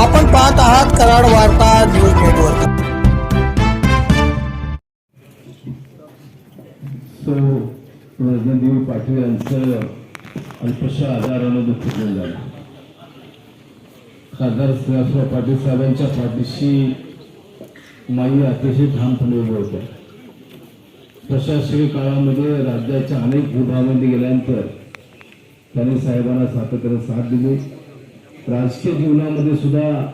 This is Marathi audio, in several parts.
आपण पाहत आहात कराड वार्ता न्यूज नेटवर्क. सो रत्नदेवी पाटील यांचं अल्पशा आजारानं दुःख झालं. खासदार श्रीनिवासराव पाटील साहेबांच्या पाठीशी माई अतिशय ठामपणे उभं होत्या प्रशासकीय काळामध्ये राज्याच्या अनेक विभागामध्ये गेल्यानंतर त्यांनी साहेबांना सातत्याने साथ दिली. राजकीय जीवनामध्ये सुद्धा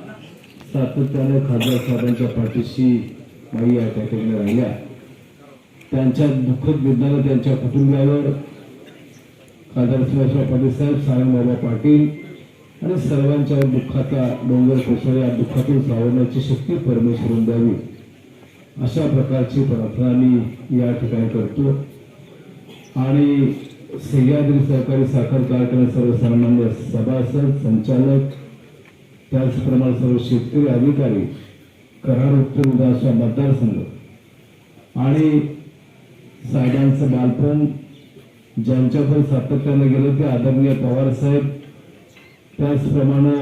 सातत्याने खासदार साहेबांच्या पाठीशी माई या ठिकाणी राहिल्या. त्यांच्या दुःखद निधनानं त्यांच्या कुटुंबियावर खासदार शिवाजीराव पाटील साहेब सारंगबाबा पाटील आणि सर्वांच्या दुःखाचा डोंगर कोसळ या दुःखातून सावरण्याची शक्ती परमेश्वरून द्यावी. अशा प्रकारची प्रार्थना मी या ठिकाणी करतो. आणि सह्याद्री सहकारी साखर कारखाना सर्वसामान्य सभासद संचालक त्याचप्रमाणे सर्व शेतकरी अधिकारी करार उत्तर उदासा मतदारसंघ. आणि साहेबांचं बालपण ज्यांच्याकडे सातत्यानं गेलं ते आदरणीय पवार साहेब त्याचप्रमाणे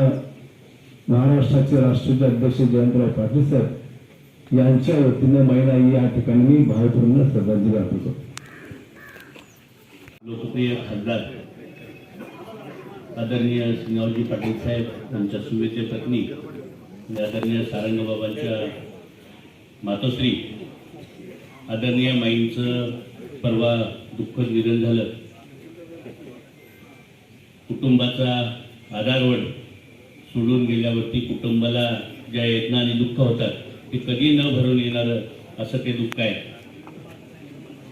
महाराष्ट्राचे राष्ट्रीय अध्यक्ष जयंतराव पाटील साहेब यांच्या वतीनं महिला या ठिकाणी मी भावपूर्ण श्रद्धांजली अर्पण करतो लोकप्रिय खासदार आदरणीय सिंगावजी पाटील साहेब यांच्या सुवेचे पत्नी आणि आदरणीय सारंगबाबांच्या मातोश्री आदरणीय माईंचं परवा दुःखद निधन झालं. कुटुंबाचा आधारवड सोडून गेल्यावरती कुटुंबाला ज्या वेदना आणि दुःख होतात ते कधी न भरून येणारं असं ते दुःख आहे.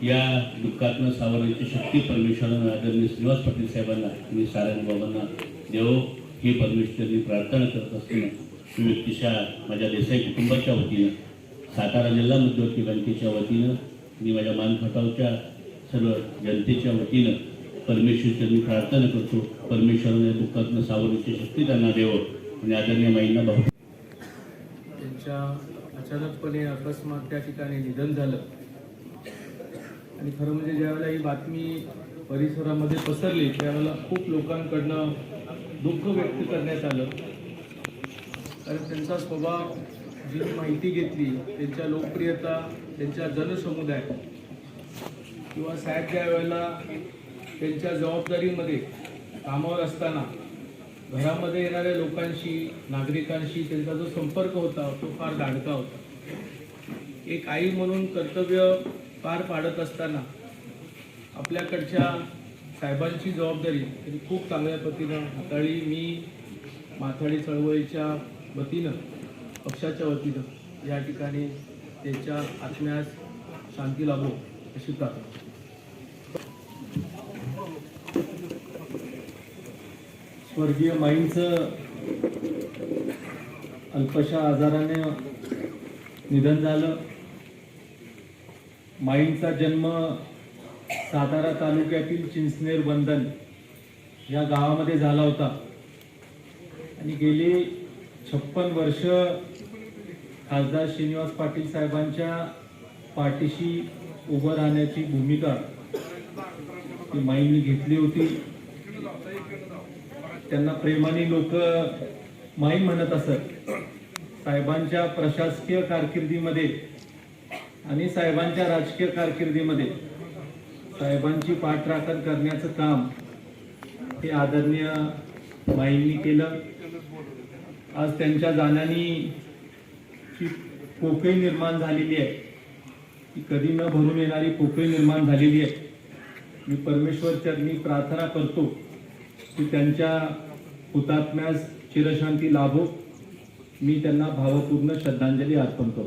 या दुःखातनं सावरण्याची शक्ती परमेश्वरानं आदरणीय श्रीनिवास पाटील साहेबांना आणि सारंग बाबांना देव ही परमेश्वरी प्रार्थना करत असताना मी व्यक्तिशः माझ्या देसाई कुटुंबाच्या वतीनं सातारा जिल्हा मध्यवर्ती बँकेच्या वतीनं आणि माझ्या मानखटावच्या सर्व जनतेच्या वतीनं परमेश्वरची मी प्रार्थना करतो. परमेश्वराने या दुःखातनं सावरण्याची शक्ती त्यांना देव आणि आदरणीय माईंना भाऊ त्यांच्या अचानकपणे अकस्मात त्या ठिकाणी निधन झालं. आणि खरं म्हणजे ज्यावेळेला ही बातमी परिसरामध्ये पसरली त्यावेळेला खूप लोकांकडनं दुःख व्यक्त करण्यात आलं. कारण त्यांचा स्वभाव जी माहिती घेतली त्यांच्या लोकप्रियता त्यांच्या जनसमुदाय किंवा साहेब ज्या वेळेला त्यांच्या जबाबदारीमध्ये कामावर असताना घरामध्ये येणाऱ्या लोकांशी नागरिकांशी त्यांचा जो संपर्क होता तो फार दाडका होता. एक आई म्हणून कर्तव्य पार पाडत असताना आपल्याकडच्या साहेबांची जबाबदारी त्यांनी खूप चांगल्या पद्धतीनं हाताळी मी माथाडी चळवळीच्या वतीनं पक्षाच्या वतीनं या ठिकाणी त्यांच्या आत्म्यास शांती लाभो अशी प्रार्थना स्वर्गीय माईंचं अल्पशा आजाराने निधन झालं. माईंचा जन्म सातारा तालुक्यातील चिंचनेर बंधन या गावामध्ये झाला होता. आणि गेली छप्पन वर्ष खासदार श्रीनिवास पाटील साहेबांच्या पाठीशी उभं राहण्याची भूमिका ती माईंनी घेतली होती. त्यांना प्रेमाने लोक माई म्हणत असत. साहेबांच्या प्रशासकीय कारकिर्दीमध्ये आणि साहेबांच्या राजकीय कारकिर्दीमध्ये साहेबांची पाठराखण करण्याचं काम हे आदरणीय माईंनी केलं. आज त्यांच्या जाण्याने जी पोकळी निर्माण झालेली आहे. ती कधी न भरून येणारी पोकळी निर्माण झालेली आहे. मी परमेश्वर चरणी प्रार्थना करतो की त्यांच्या हुतात्म्यास चिरशांती लाभो. मी त्यांना भावपूर्ण श्रद्धांजली अर्पण करतो.